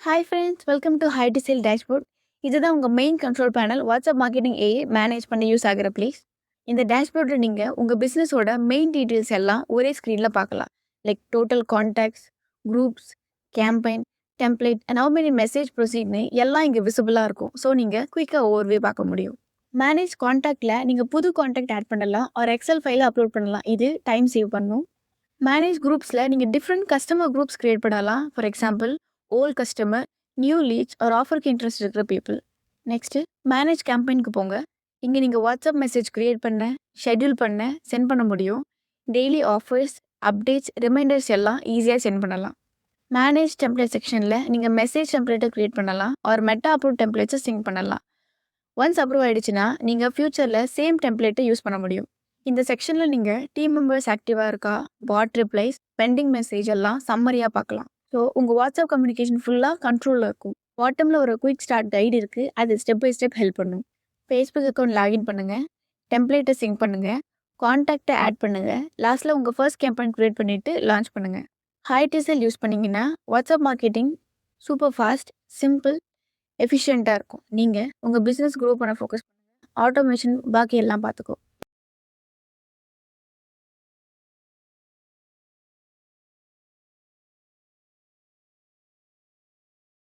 Hi friends welcome to hi to sell dashboard இதுதான் உங்கள் main control panel WhatsApp marketing ஏ manage பண்ண use ஆகிற please இந்த டேஷ்போர்டில் நீங்கள் உங்கள் பிஸ்னஸோட மெயின் டீட்டெயில்ஸ் எல்லாம் ஒரே ஸ்க்ரீனில் பார்க்கலாம். Like total contacts groups campaign template and how many message ப்ரொசீட்னு எல்லாம் இங்கே விசிபிளாக இருக்கும். ஸோ நீங்கள் குயிக்காக ஓவர்வே பார்க்க முடியும். மேனேஜ் காண்டாக்டில் நீங்கள் புது காண்டாக்ட் ஆட் பண்ணலாம் ஒரு எக்ஸல் ஃபைலில் அப்லோட் பண்ணலாம். இது டைம் சேவ் பண்ணும். மேனேஜ் குரூப்ஸில் நீங்கள் டிஃப்ரெண்ட் கஸ்டமர் குரூப்ஸ் க்ரியேட் பண்ணலாம். For example old customer new leads ஒரு ஆஃபருக்கு இன்ட்ரெஸ்ட் இருக்கிற பீப்புள் நெக்ஸ்ட்டு மேனேஜ் கேம்பெயினுக்கு போங்க. இங்கே நீங்கள் வாட்ஸ்அப் மெசேஜ் க்ரியேட் பண்ண ஷெட்யூல் பண்ண சென்ட் பண்ண முடியும். டெய்லி ஆஃபர்ஸ் அப்டேட்ஸ் ரிமைண்டர்ஸ் எல்லாம் ஈஸியாக சென்ட் பண்ணலாம். மேனேஜ் டெம்ப்ளேட் செக்ஷனில் நீங்கள் மெசேஜ் டெம்ப்ளேட்டை க்ரியேட் பண்ணலாம் ஒரு மெட்டா அப்ரூவ் டெம்ப்ளேட்ஸை சிங்க் பண்ணலாம். ஒன்ஸ் அப்ரூவ் ஆகிடுச்சுன்னா நீங்கள் ஃப்யூச்சரில் சேம் டெம்ப்ளேட்டை யூஸ் பண்ண முடியும். இந்த செக்ஷனில் நீங்கள் டீம் மெம்பர்ஸ் ஆக்டிவாக இருக்கா வாட் ரிப்ளைஸ் பெண்டிங் மெசேஜ் எல்லாம் சம்மரியாக பார்க்கலாம். ஸோ உங்கள் வாட்ஸ்அப் கம்யூனிகேஷன் ஃபுல்லாக கண்ட்ரோலில் இருக்கும். பாட்டமில் ஒரு குயிக் ஸ்டார்ட் கைடு இருக்குது அது ஸ்டெப் பை ஸ்டெப் ஹெல்ப் பண்ணும். ஃபேஸ்புக் அக்கௌண்ட் லாகின் பண்ணுங்கள் டெம்ப்ளேட்டை சிங்க் பண்ணுங்கள் காண்டாக்டை ஆட் பண்ணுங்கள் லாஸ்ட்டில் உங்கள் ஃபர்ஸ்ட் கேம்பெயின் க்ரியேட் பண்ணிவிட்டு லான்ச் பண்ணுங்கள் ஹை டிசல் யூஸ் பண்ணிங்கன்னா WhatsApp marketing super fast simple எஃபிஷியண்ட்டாக இருக்கும். நீங்கள் உங்கள் பிஸ்னஸ் க்ரோ பண்ண ஃபோக்கஸ் பண்ணுங்கள் ஆட்டோமேஷன் பாக்கி எல்லாம் பார்த்துக்கோ